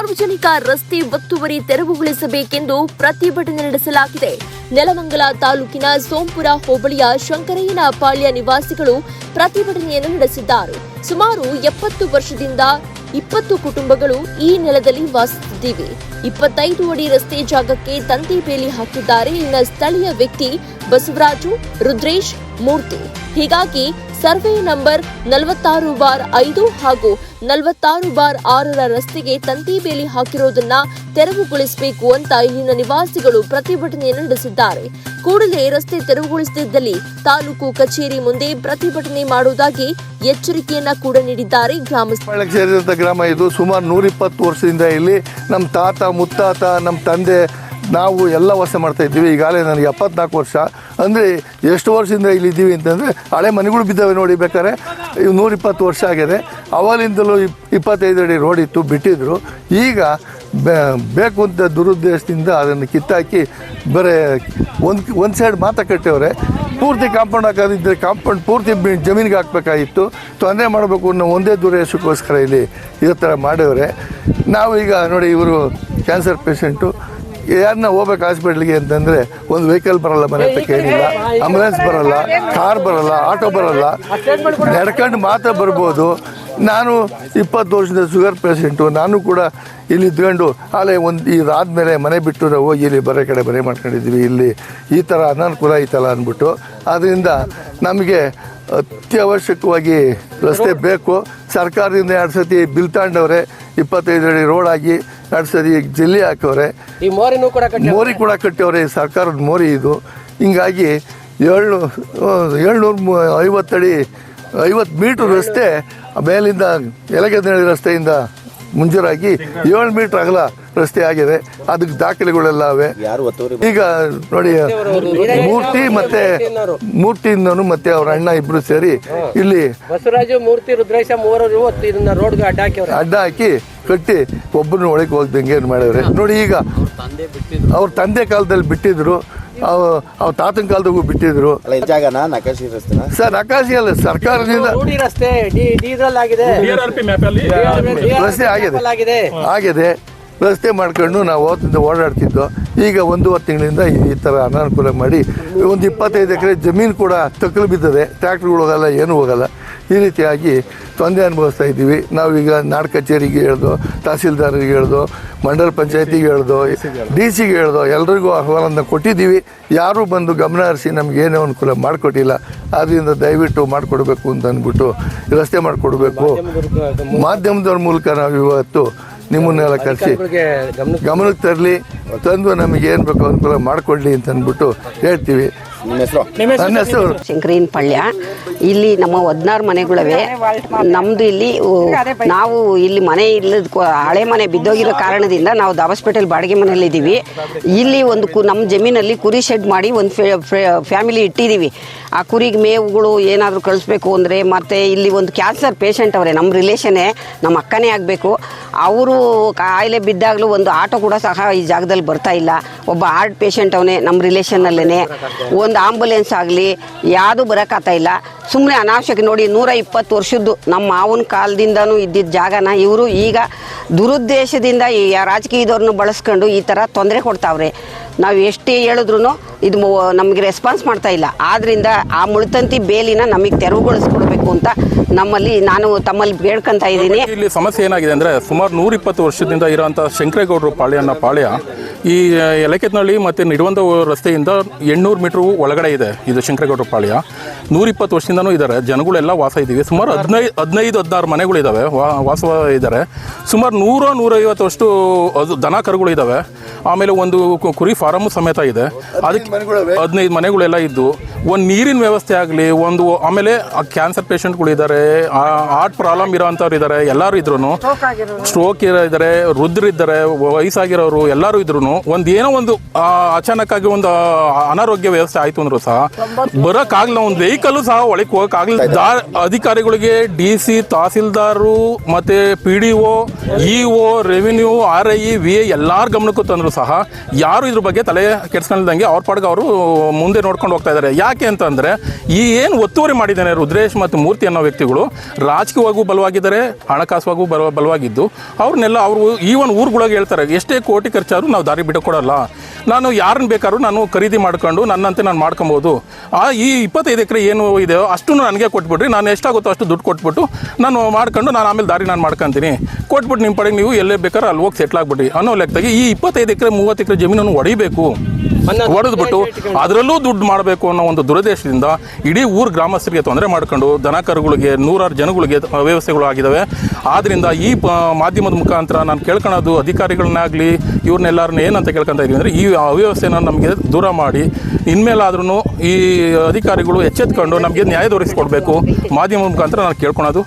ಸಾರ್ವಜನಿಕ ರಸ್ತೆ ಒತ್ತುವರಿ ತೆರವುಗೊಳಿಸಬೇಕೆಂದು ಪ್ರತಿಭಟನೆ ನಡೆಸಲಾಗಿದೆ. ನೆಲಮಂಗಲ ತಾಲೂಕಿನ ಸೋಂಪುರ ಹೋಬಳಿಯ ಶಂಕರಯ್ಯನ ಪಾಳ್ಯ ನಿವಾಸಿಗಳು ಪ್ರತಿಭಟನೆಯನ್ನು ನಡೆಸಿದ್ದಾರೆ. ಸುಮಾರು ಎಪ್ಪತ್ತು ವರ್ಷದಿಂದ ಇಪ್ಪತ್ತು ಕುಟುಂಬಗಳು ಈ ನೆಲದಲ್ಲಿ ವಾಸಿಸುತ್ತಿವೆ. ಇಪ್ಪತ್ತೈದು ಅಡಿ ರಸ್ತೆ ಜಾಗಕ್ಕೆ ತಂತಿ ಬೇಲಿ ಹಾಕಿದ್ದಾರೆ. ಇನ್ನ ಸ್ಥಳೀಯ ವ್ಯಕ್ತಿ ಬಸವರಾಜು, ರುದ್ರೇಶ್, ಮೂರ್ತಿ. ಹೀಗಾಗಿ ಸರ್ವೆ ನಂಬರ್ ನಲವತ್ತಾರು ಬಾರ್ ಐದು ಹಾಗೂ ನಲವತ್ತಾರು ಬಾರ್ ಆರರ ರಸ್ತೆಗೆ ತಂತಿ ಬೇಲಿ ಹಾಕಿರೋದನ್ನ ತೆರವುಗೊಳಿಸಬೇಕು ಅಂತ ಇಲ್ಲಿನ ನಿವಾಸಿಗಳು ಪ್ರತಿಭಟನೆ ನಡೆಸಿದ್ದಾರೆ. ಕೂಡಲೇ ರಸ್ತೆ ತೆರವುಗೊಳಿಸದಿದ್ದಲ್ಲಿ ತಾಲೂಕು ಕಚೇರಿ ಮುಂದೆ ಪ್ರತಿಭಟನೆ ಮಾಡುವುದಾಗಿ ಎಚ್ಚರಿಕೆಯನ್ನ ಕೂಡ ನೀಡಿದ್ದಾರೆ ಗ್ರಾಮ ಇದು ಸುಮಾರು ನೂರಿಪ್ಪತ್ತು ವರ್ಷದಿಂದ ಇಲ್ಲಿ ನಮ್ಮ ತಾತ, ಮುತ್ತಾತ, ನಮ್ಮ ತಂದೆ ನಾವು ಎಲ್ಲ ವಾಸ ಮಾಡ್ತಾ ಇದ್ದೀವಿ. ಈಗಾಗಲೇ ನನಗೆ ಎಪ್ಪತ್ನಾಲ್ಕು ವರ್ಷ. ಅಂದರೆ ಎಷ್ಟು ವರ್ಷದಿಂದ ಇಲ್ಲಿ ಇದ್ದೀವಿ ಅಂತಂದರೆ ಹಳೆ ಮನೆಗಳು ಬಿದ್ದಾವೆ ನೋಡಿ ಬೇಕಾದ್ರೆ. ಇವು ನೂರಿಪ್ಪತ್ತು ವರ್ಷ ಆಗಿದೆ. ಅವಾಗಿಂದಲೂ ಇಪ್, ಇಪ್ಪತ್ತೈದು ಅಡಿ ರೋಡ್ ಇತ್ತು, ಬಿಟ್ಟಿದ್ರು. ಈಗ ಬೇಕು ಅಂತ ದುರುದ್ದೇಶದಿಂದ ಅದನ್ನು ಕಿತ್ತಾಕಿ ಬರೇ ಒಂದು ಒಂದು ಸೈಡ್ ಮಾತ್ರ ಕಟ್ಟವ್ರೆ. ಪೂರ್ತಿ ಕಾಂಪೌಂಡ್ ಹಾಕೋದಿದ್ದರೆ ಕಾಂಪೌಂಡ್ ಪೂರ್ತಿ ಜಮೀನಿಗೆ ಹಾಕ್ಬೇಕಾಗಿತ್ತು. ತೊಂದರೆ ಮಾಡಬೇಕು ಅನ್ನೋ ಒಂದೇ ದುರೇಶಕ್ಕೋಸ್ಕರ ಇಲ್ಲಿ ಇದೇ ಥರ ನಾವು ಈಗ ನೋಡಿ ಇವರು ಕ್ಯಾನ್ಸರ್ ಪೇಷಂಟು. ಯಾರನ್ನ ಹೋಗ್ಬೇಕು ಹಾಸ್ಪಿಟ್ಲಿಗೆ ಅಂತಂದರೆ ಒಂದು ವೆಹಿಕಲ್ ಬರಲ್ಲ ಮನೆ ಹತ್ರಕ್ಕೆ ಏನಿಲ್ಲ ಆಂಬುಲೆನ್ಸ್ ಬರಲ್ಲ ಕಾರ್ ಬರಲ್ಲ ಆಟೋ ಬರಲ್ಲ ನಡ್ಕೊಂಡು ಮಾತ್ರ ಬರ್ಬೋದು. ನಾನು ಇಪ್ಪತ್ತು ವರ್ಷದ ಶುಗರ್ ಪೇಷಂಟು ನಾನು ಕೂಡ ಇಲ್ಲಿ ಇದ್ಕೊಂಡು ಅಲ್ಲೇ ಒಂದು ಇದಾದ್ಮೇಲೆ ಮನೆ ಬಿಟ್ಟು ನಾವು ಹೋಗಿ ಇಲ್ಲಿ ಬರೋ ಕಡೆ ಬರೆ ಮಾಡ್ಕೊಂಡಿದ್ವಿ ಇಲ್ಲಿ. ಈ ಥರ ಅನಾನುಕೂಲ ಐತಲ್ಲ ಅಂದ್ಬಿಟ್ಟು. ಆದ್ದರಿಂದ ನಮಗೆ ಅತ್ಯವಶ್ಯಕವಾಗಿ ರಸ್ತೆ ಬೇಕು. ಸರ್ಕಾರದಿಂದ ಎರಡು ಸತಿ ಬಿಲ್ ತಗೊಂಡವ್ರೆ ಇಪ್ಪತ್ತೈದು ಅಡಿ ರೋಡ್ ಆಗಿ ಸತಿ ಜಲ್ಲಿ ಹಾಕವ್ರೆ. ಈ ಮೋರಿನೂ ಕೂಡ ಕಟ್ಟಿ ಮೋರಿ ಕೂಡ ಕಟ್ಟವ್ರೆ ಸರ್ಕಾರದ ಮೋರಿ ಇದು. ಹಿಂಗಾಗಿ ಏಳ್ನೂ ಏಳ್ನೂರ ಐವತ್ತಡಿ ಐವತ್ತು ಮೀಟ್ರ್ ರಸ್ತೆ ಮೇಲಿಂದ ಎಲಗದ ರಸ್ತೆಯಿಂದ ಮುಂಜೂರಾಗಿ ಏಳು ಮೀಟ್ರ್ ಅಗಲ. ರಸ್ತೆ ಆಗಿದೆ. ಅದಕ್ಕೆ ದಾಖಲೆಗಳೆಲ್ಲ ಅವೆ. ಈಗ ನೋಡಿ ಮೂರ್ತಿ ಮತ್ತೆ ಮೂರ್ತಿಯಿಂದನು ಮತ್ತೆ ಅವ್ರ ಅಣ್ಣ ಇಬ್ರು ಸೇರಿ ಇಲ್ಲಿ ಬಸವರಾಜು ಮೂರ್ತಿ ರುದ್ರೇಶ ಮೂವರು ಇವತ್ತು ಇದನ್ನ ರೋಡ್ಗೆ ಅಡ್ಡ ಹಾಕಿ ಅಡ್ಡ ಹಾಕಿ ಕಟ್ಟಿ ಒಬ್ಬರನ್ನ ಒಳಗೆ ಹೋಗ್ದಂಗೆ ಏನು ಮಾಡಿದ್ರೆ ನೋಡಿ ಈಗ ಅವ್ರ ತಂದೆ ಕಾಲದಲ್ಲಿ ಬಿಟ್ಟಿದ್ರು. ಅವ ಅವ್ರ ತಾತನ ಕಾಲದಾಗೂ ಬಿಟ್ಟಿದ್ರು. ಅಲ್ಲ ಈ ಜಾಗನ? ನಕಾಶಿ ರಸ್ತೆನ? ಸರ್ ನಕಾಶಿ ಅಲ್ಲ ಸರ್ಕಾರದಿಂದ ರಸ್ತೆ. ಆಗಿದೆ. ಆಗಿದೆ. ರಸ್ತೆ ಮಾಡ್ಕೊಂಡು ನಾವು ಅವತ್ತಿಂದ ಓಡಾಡ್ತಿದ್ದೋ ಈಗ ಒಂದೂವರೆ ತಿಂಗಳಿಂದ ಈ ಥರ ಅನಾನುಕೂಲ ಮಾಡಿ ಒಂದು ಇಪ್ಪತ್ತೈದು ಎಕರೆ ಜಮೀನು ಕೂಡ ತಕ್ಕಲು ಬಿದ್ದಿದೆ ಟ್ರ್ಯಾಕ್ಟ್ರುಗಳು ಹೋಗಲ್ಲ ಏನೂ ಹೋಗಲ್ಲ. ಈ ರೀತಿಯಾಗಿ ತೊಂದರೆ ಅನುಭವಿಸ್ತಾ ಇದ್ದೀವಿ. ನಾವೀಗ ನಾಡ್ ಕಚೇರಿಗೆ ಹೇಳ್ದು ತಹಸೀಲ್ದಾರರಿಗೆ ಹೇಳ್ದು ಮಂಡಲ ಪಂಚಾಯತಿಗೆ ಹೇಳ್ದು ಡಿ ಸಿಗೆ ಹೇಳ್ದು ಎಲ್ರಿಗೂ ಅಹವಾಲನ್ನು ಕೊಟ್ಟಿದ್ದೀವಿ. ಯಾರೂ ಬಂದು ಗಮನ ಹರಿಸಿ ನಮ್ಗೆ ಏನೋ ಅನುಕೂಲ ಮಾಡಿಕೊಟ್ಟಿಲ್ಲ. ಆದ್ದರಿಂದ ದಯವಿಟ್ಟು ಮಾಡಿಕೊಡ್ಬೇಕು ಅಂತ ಅಂದ್ಬಿಟ್ಟು ರಸ್ತೆ ಮಾಡಿಕೊಡ್ಬೇಕು. ಮಾಧ್ಯಮದವ್ರ ಮೂಲಕ ನಾವು ಇವತ್ತು ನಿಮ್ಮನ್ನೆಲ್ಲ ಕರೆಸಿ. ಗಮನಕ್ಕೆ ತರಲಿ ತಂದು ನಮಗೆ ಏನು ಬೇಕೋ ಅನುಕೂಲ ಮಾಡಿಕೊಡ್ಲಿ ಅಂತ ಅಂದ್ಬಿಟ್ಟು ಹೇಳ್ತೀವಿ. ನಿಮ್ಮ ಹೆಸರು? ನನ್ನ ಹೆಸರು ಶಂಕರೀನ್ ಪಳ್ಯ. ಇಲ್ಲಿ ನಮ್ಮ ಹದಿನಾರು ಮನೆಗಳವೆ. ನಮ್ದು ಇಲ್ಲಿ ನಾವು ಇಲ್ಲಿ ಮನೆ ಇಲ್ಲದ ಹಳೆ ಮನೆ ಬಿದ್ದೋಗಿರೋ ಕಾರಣದಿಂದ ನಾವು ದಾಬಸ್ಪೇಟೆಲ್ ಬಾಡಿಗೆ ಮನೇಲಿ ಇದ್ದೀವಿ ಇಲ್ಲಿ ಒಂದು ಕು ನಮ್ಮ ಜಮೀನಲ್ಲಿ ಕುರಿ ಶೆಡ್ ಮಾಡಿ ಒಂದು ಫ್ಯಾಮಿಲಿ ಇಟ್ಟಿದ್ದೀವಿ. ಆ ಕುರಿಗೆ ಮೇವುಗಳು ಏನಾದರೂ ಕಳಿಸ್ಬೇಕು ಅಂದರೆ ಮತ್ತು ಇಲ್ಲಿ ಒಂದು ಕ್ಯಾನ್ಸರ್ ಪೇಷಂಟ್ ಅವರೇ ನಮ್ಮ ರಿಲೇಷನೇ ನಮ್ಮ ಅಕ್ಕನೇ ಆಗಬೇಕು. ಅವರು ಕಾಯಿಲೆ ಬಿದ್ದಾಗಲೂ ಒಂದು ಆಟೋ ಕೂಡ ಸಹ ಈ ಜಾಗದಲ್ಲಿ ಬರ್ತಾ ಇಲ್ಲ. ಒಬ್ಬ ಹಾರ್ಟ್ ಪೇಷಂಟ್ ಅವನೇ ನಮ್ಮ ರಿಲೇಷನ್ನಲ್ಲೇ ಒಂದು ಆಂಬುಲೆನ್ಸ್ ಆಗಲಿ, ಯಾವುದೂ ಬರೋಕ್ಕಾಗ್ತಾ ಇಲ್ಲ. ಸುಮ್ಮನೆ ಅನಾವಶ್ಯಕ ನೋಡಿ, ನೂರ ಇಪ್ಪತ್ತು ವರ್ಷದ್ದು ನಮ್ಮ ಮಾವನ ಕಾಲದಿಂದನೂ ಇದ್ದಿದ್ದ ಜಾಗನ ಇವರು ಈಗ ದುರುದ್ದೇಶದಿಂದ ಈ ರಾಜಕೀಯದವ್ರನ್ನ ಬಳಸ್ಕೊಂಡು ಈ ಥರ ತೊಂದರೆ ಕೊಡ್ತಾವ್ರೆ. ನಾವು ಎಷ್ಟೇ ಹೇಳಿದ್ರು ಇದು ನಮಗೆ ರೆಸ್ಪಾನ್ಸ್ ಮಾಡ್ತಾ ಇಲ್ಲ. ಆದ್ದರಿಂದ ಆ ಮುಳ್ತಂತಿ ಬೇಲಿನ ನಮಗೆ ತೆರವುಗೊಳಿಸ್ಕೊಡ್ಬೇಕು ಅಂತ ನಮ್ಮಲ್ಲಿ ನಾನು ತಮ್ಮಲ್ಲಿ ಬೇಡ್ಕೊಂತ ಇದ್ದೀನಿ. ಇಲ್ಲಿ ಸಮಸ್ಯೆ ಏನಾಗಿದೆ ಅಂದರೆ ಸುಮಾರು ನೂರಿಪ್ಪತ್ತು ವರ್ಷದಿಂದ ಇರೋಂಥ ಶಂಕರೇಗೌಡರು ಪಾಳ್ಯ ಅನ್ನೋ ಪಾಳ್ಯ ಈ ಎಲೆಕೆತ್ನಳ್ಳಿ ಮತ್ತು ನಿಡುವಂತ ರಸ್ತೆಯಿಂದ ಎಂಟುನೂರು ಮೀಟ್ರ್ ಒಳಗಡೆ ಇದೆ. ಇದು ಶಂಕರಗೌಡ ಪಾಳ್ಯ. ನೂರಿಪ್ಪತ್ತು ವರ್ಷದಿಂದನೂ ಇದ್ದಾರೆ ಜನಗಳೆಲ್ಲ ವಾಸ ಇದ್ದೀವಿ. ಸುಮಾರು ಹದಿನೈದು ಹದಿನೈದು ಹದಿನಾರು ಮನೆಗಳಿದ್ದಾವೆ ವಾ ವಾಸ ಇದ್ದಾರೆ ಸುಮಾರು ನೂರ ನೂರೈವತ್ತಷ್ಟು ಅದು ದನ ಕರುಗಳಿದ್ದಾವೆ ಆಮೇಲೆ ಒಂದು ಕುರಿ ಫಾರಮ್ ಸಮೇತ ಇದೆ. ಅದಕ್ಕೆ ಹದಿನೈದು ಮನೆಗಳೆಲ್ಲ ಇದ್ದು ಒಂದು ನೀರಿನ ವ್ಯವಸ್ಥೆ ಆಗಲಿ ಒಂದು ಆಮೇಲೆ ಕ್ಯಾನ್ಸರ್ ಪೇಷಂಟ್ಗಳಿದ್ದಾರೆ ಹಾರ್ಟ್ ಪ್ರಾಬ್ಲಮ್ ಇರೋವಂಥವ್ರು ಇದ್ದಾರೆ ಎಲ್ಲರೂ ಇದ್ರು ಸ್ಟ್ರೋಕ್ ಇದ್ದಾರೆ ವೃದ್ಧರಿದ್ದಾರೆ ವಯಸ್ಸಾಗಿರೋರು ಎಲ್ಲರೂ ಇದ್ರು ಒಂದು ಏನೋ ಒಂದು ಆ, ಅಚಾನಕ್ಕಾಗಿ ಒಂದು ಅನಾರೋಗ್ಯ ವ್ಯವಸ್ಥೆ ಆಯ್ತು ಅಂದ್ರು ಸಹ ಬರೋಕ್ಕಾಗಲ್ಲ ಒಂದು ವೆಹಿಕಲ್ಲು ಸಹ ಒಳಕ್ಕೆ ಹೋಗೋಕ್ಕಾಗಲಿಲ್ಲ ದಾ ಅಧಿಕಾರಿಗಳಿಗೆ ಡಿ ಸಿ ತಹಸೀಲ್ದಾರು ಮತ್ತು P D O E O revenue R I V A ಎಲ್ಲರ ಗಮನಕ್ಕೂ ತಂದ್ರು ಸಹ ಯಾರು ಇದ್ರ ಬಗ್ಗೆ ತಲೆ ಕೆಡಿಸ್ಕೊಂಡಿದ್ದಂಗೆ ಅವ್ರ ಪಾಡ್ಗೆ ಅವರು ಮುಂದೆ ನೋಡ್ಕೊಂಡು ಹೋಗ್ತಾ ಇದ್ದಾರೆ ಯಾಕೆ ಅಂತಂದ್ರೆ ಈ ಏನು ಒತ್ತುವರಿ ಮಾಡಿದ್ದಾನೆ ರುದ್ರೇಶ್ ಮತ್ತು ಮೂರ್ತಿ ಅನ್ನೋ ವ್ಯಕ್ತಿಗಳು ರಾಜಕೀಯವಾಗೂ ಬಲವಾಗಿದ್ದಾರೆ ಹಣಕಾಸುವಾಗೂ ಬಲ ಬಲವಾಗಿದ್ದು ಅವ್ರನ್ನೆಲ್ಲ ಅವರು ಈವನ್ ಊರುಗಳಿಗೆ ಹೇಳ್ತಾರೆ ಎಷ್ಟೇ ಕೋಟಿ ಖರ್ಚಾದ್ರು ನಾವು ದಾರಿ ಬಿಡಕೊಡಲ್ಲ ನಾನು ಯಾರನ್ನ ಬೇಕಾದ್ರೂ ನಾನು ಖರೀದಿ ಮಾಡ್ಕೊಂಡು ನನ್ನಂತೆ ನಾನು ಮಾಡ್ಕೊಬೋದು. ಆ ಈ ಇಪ್ಪತ್ತೈದು ಎಕರೆ ಏನು ಇದೆಯೋ ಅಷ್ಟು ನನಗೆ ಕೊಟ್ಬಿಡ್ರಿ ನಾನು ಎಷ್ಟಾಗುತ್ತೋ ಅಷ್ಟು ದುಡ್ಡು ಕೊಟ್ಬಿಟ್ಟು ನಾನು ಮಾಡ್ಕೊಂಡು ನಾನು ಆಮೇಲೆ ದಾರಿ ನಾನು ಮಾಡ್ಕೊಂತೀನಿ. ಕೊಟ್ಬಿಟ್ಟು ನಿಮ್ಮ ಪಡೆಗೆ ನೀವು ಎಲ್ಲೇ ಬೇಕಾದ್ರೆ ಅಲ್ಲಿ ಹೋಗಿ ಸೆಟ್ಲ್ ಆಗ್ಬಿಡ್ರಿ ಅನ್ನೋ ಲೆಕ್ಕದಾಗಿ ಈ ಇಪ್ಪತ್ತೈದು ಎಕರೆ ಮೂವತ್ತು ಎಕರೆ ಜಮೀನನ್ನು ಹೊಡಿಬೇಕು ಹೊಡೆದ್ಬಿಟ್ಟು ಅದರಲ್ಲೂ ದುಡ್ಡು ಮಾಡಬೇಕು ಅನ್ನೋ ಒಂದು ದುರುದ್ದೇಶದಿಂದ ಇಡೀ ಊರು ಗ್ರಾಮಸ್ಥರಿಗೆ ತೊಂದರೆ ಮಾಡ್ಕೊಂಡು ದನ ಕರುಗಳಿಗೆ ನೂರಾರು ಜನಗಳಿಗೆ ಅವ್ಯವಸ್ಥೆಗಳು ಆಗಿದ್ದಾವೆ ಆದ್ದರಿಂದ ಈ ಮಾಧ್ಯಮದ ಮುಖಾಂತರ ನಾನು ಕೇಳ್ಕೊಳ್ಳೋದು ಅಧಿಕಾರಿಗಳನ್ನಾಗಲಿ ಇವ್ರನ್ನೆಲ್ಲರನ್ನ ಏನಂತ ಕೇಳ್ಕೊತಾ ಇದೀವಿ ಅಂದರೆ ಈ ಅವ್ಯವಸ್ಥೆನ ನಮಗೆ ದೂರ ಮಾಡಿ ಇನ್ಮೇಲಾದ್ರೂ ಈ ಅಧಿಕಾರಿಗಳು ಎಚ್ಚೆತ್ಕೊಂಡು ನಮಗೆ ನ್ಯಾಯ ದೊರಕಿಸ್ಕೊಡ್ಬೇಕು ಮಾಧ್ಯಮದ ಮುಖಾಂತರ ನಾನು ಕೇಳ್ಕೊಳೋದು.